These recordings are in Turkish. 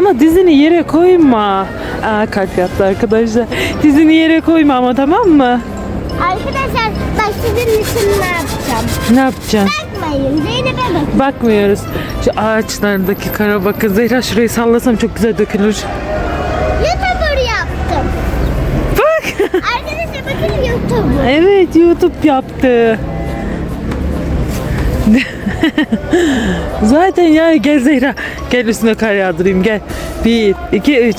Ama dizini yere koyma. Aa kalp yaptı arkadaşlar. Dizini yere koyma ama tamam mı? Arkadaşlar bak sizin için ne yapacağım? Ne yapacaksın? Bakmayın Zeynep'e bakın. Bakmıyoruz. Şu ağaçlardaki kara bakın. Zehra şurayı sallasam çok güzel dökülür. YouTuber yaptım. Bak. Arkadaşlar bakın YouTuber. evet YouTube yaptı. Zaten ya gel Zehra. Gel üstüne kar yağdırayım gel. Bir, iki, üç.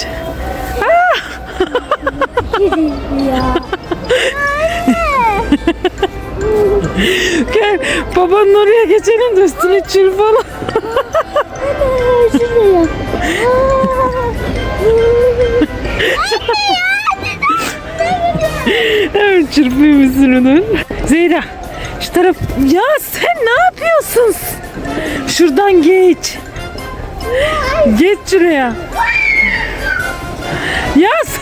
ya. Gel babanın oraya geçelim de üstüne. Şunu yap. Evet çırpayım üstünü. Zehra şu taraf. Ya sen ne yapıyorsun? Şuradan geç. Geç şuraya. Yaz.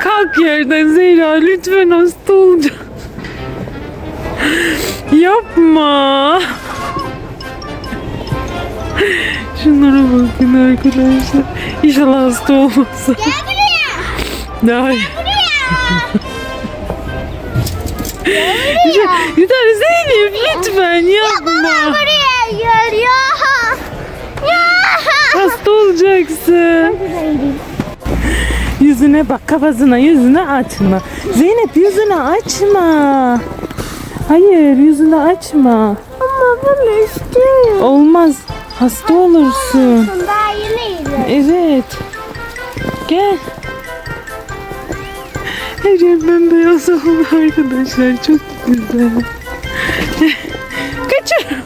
Kalk yerden Zehra lütfen hasta olacağım. Yapma. Şunlara bakın arkadaşlar. İnşallah hasta olmazsa. Gel buraya. Ay. Buraya. Bir tane Zeynep lütfen yapma. Buraya gel ya. Ya. Hasta olacaksın. Yüzüne bak kafasına yüzüne açma. Zeynep yüzünü açma. Hayır yüzünü açma. Ama bunu istiyorum. Olmaz. Hasta olursun. Daha yeniydi. Evet. Gel. Yer bembeyaz oldu arkadaşlar. Çok güzel. Kaçır.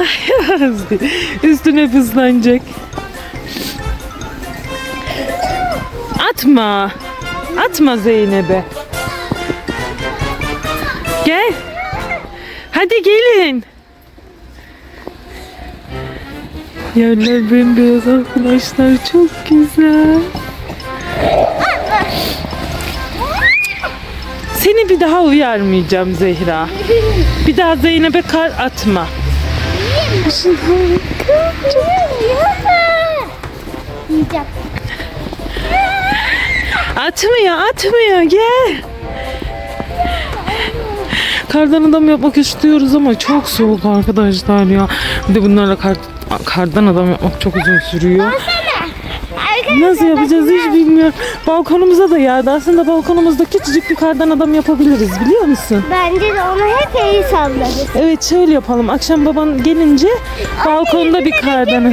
Ay, Üstüne fıslanacak. Atma. Atma Zeynep'e. Gel. Hadi gelin. Yerler bembeyaz arkadaşlar. Çok güzel. Seni bir daha uyarmayacağım Zehra. Bir daha Zeynep'e kar atma. Atmıyor, atmıyor. Gel. Kardan adam yapmak istiyoruz ama çok soğuk arkadaşlar ya. Bir de bunlarla kar, kardan adam yapmak çok uzun sürüyor. Nasıl yapacağız hiç bilmiyorum. Balkonumuza da yağdı. Aslında balkonumuzda küçücük bir kardan adam yapabiliriz biliyor musun? Bence de onu hep iyi sallarız. Evet şöyle yapalım. Akşam baban gelince balkonda bir kardan adam.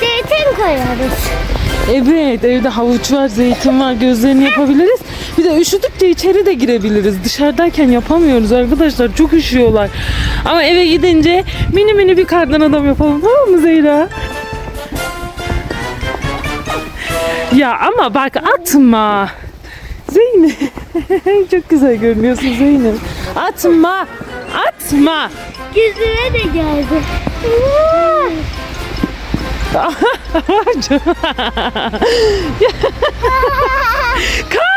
Zeytin koyarız. Evet evde havuç var, zeytin var, gözlerini yapabiliriz. Bir de üşüdükçe içeri de girebiliriz. Dışarıdayken yapamıyoruz arkadaşlar. Çok üşüyorlar. Ama eve gidince mini mini bir kardan adam yapalım. Tamam mı Zeyra? Ya ama bak atma. Zeynep. Çok güzel görünüyorsun Zeynep. Atma. Atma. Yüzüme de geldi. hayır.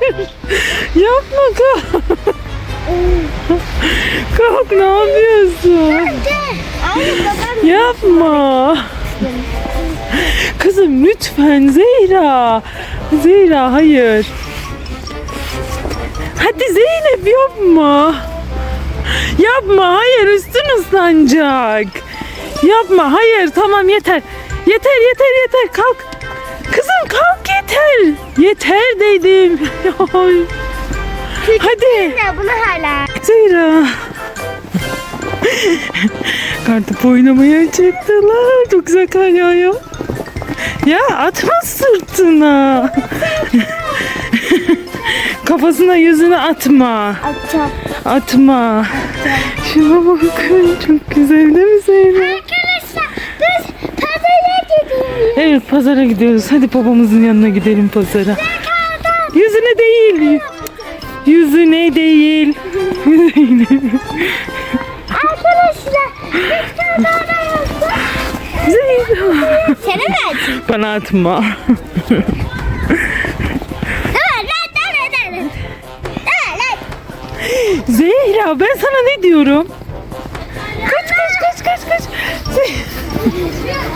Yapma kalk. kalk ne yapıyorsun? Yapma. Kızım lütfen Zehra. Zehra hayır. Hadi Zeynep yapma. Yapma hayır üstün ıslanacak. Yapma hayır tamam yeter. Yeter yeter yeter kalk. Kızım kalk yeter. Yeter dedim. Hadi de bunu hala. Zehra. Kartopu oynamaya çıktılar. Çok güzel kar yağıyor. Ya atma sırtına. Kafasına yüzüne atma. Atacağım. Atma. Şuna bakın. Çok güzel değil mi Zehra? Arkadaşlar biz pazara gidiyoruz. Evet pazara gidiyoruz. Hadi babamızın yanına gidelim pazara. Yüzüne değil. Yüzüne değil. Arkadaşlar biz. Sana açayım? Bana atma. Zehra ben sana ne diyorum? Hadi.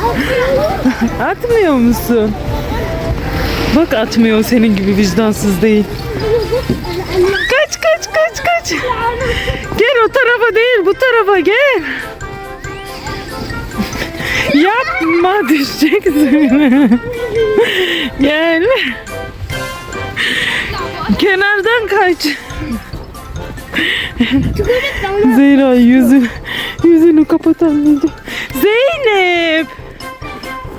Atmıyor musun? Bak atmıyor senin gibi vicdansız değil. Kaç kaç kaç kaç. Gel o tarafa değil bu tarafa gel. Yapma düşeceksin. gel. Kenardan kaç. Zehra yüzü yüzünü kapat anneciğim. Zeynep.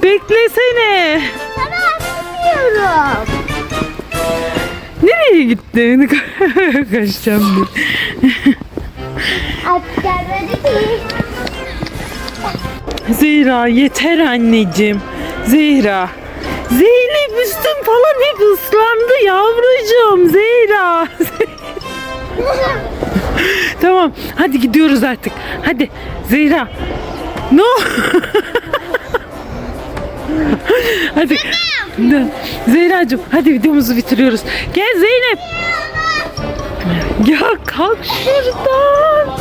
Beklesene. Bilmiyorum. Nereye gittin? Kaçacağım diye. Gelmedi ki. Zehra yeter anneciğim. Zehra. Zeynep üstün falan hep ıslandı yavrucuğum. Zehra. tamam hadi gidiyoruz artık. Hadi Zehra. No. hadi. Zehracığım hadi videomuzu bitiriyoruz. Gel Zeynep. Ya kalk şuradan.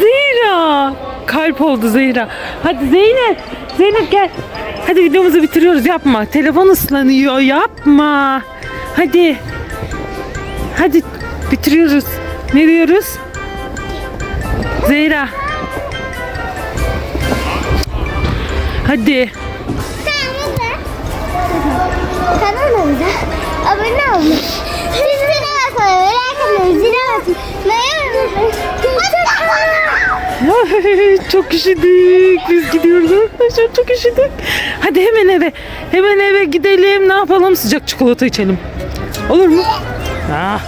Zehra. Kalp oldu Zehra. Hadi Zeynep. Zeynep gel. Hadi videomuzu bitiriyoruz. Yapma. Telefon ıslanıyor. Yapma. Hadi. Hadi bitiriyoruz. Ne diyoruz? Zehra. Hadi. Kanalımıza abone olmayı, zilini basmayı, like atmayı, zile basmayı, Ay, çok üşüdük. Biz gidiyoruz arkadaşlar. Çok üşüdük. Hadi hemen eve. Hemen eve gidelim. Ne yapalım? Sıcak çikolata içelim. Olur mu? Ah.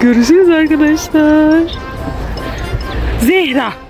Görüşürüz arkadaşlar. Zehra.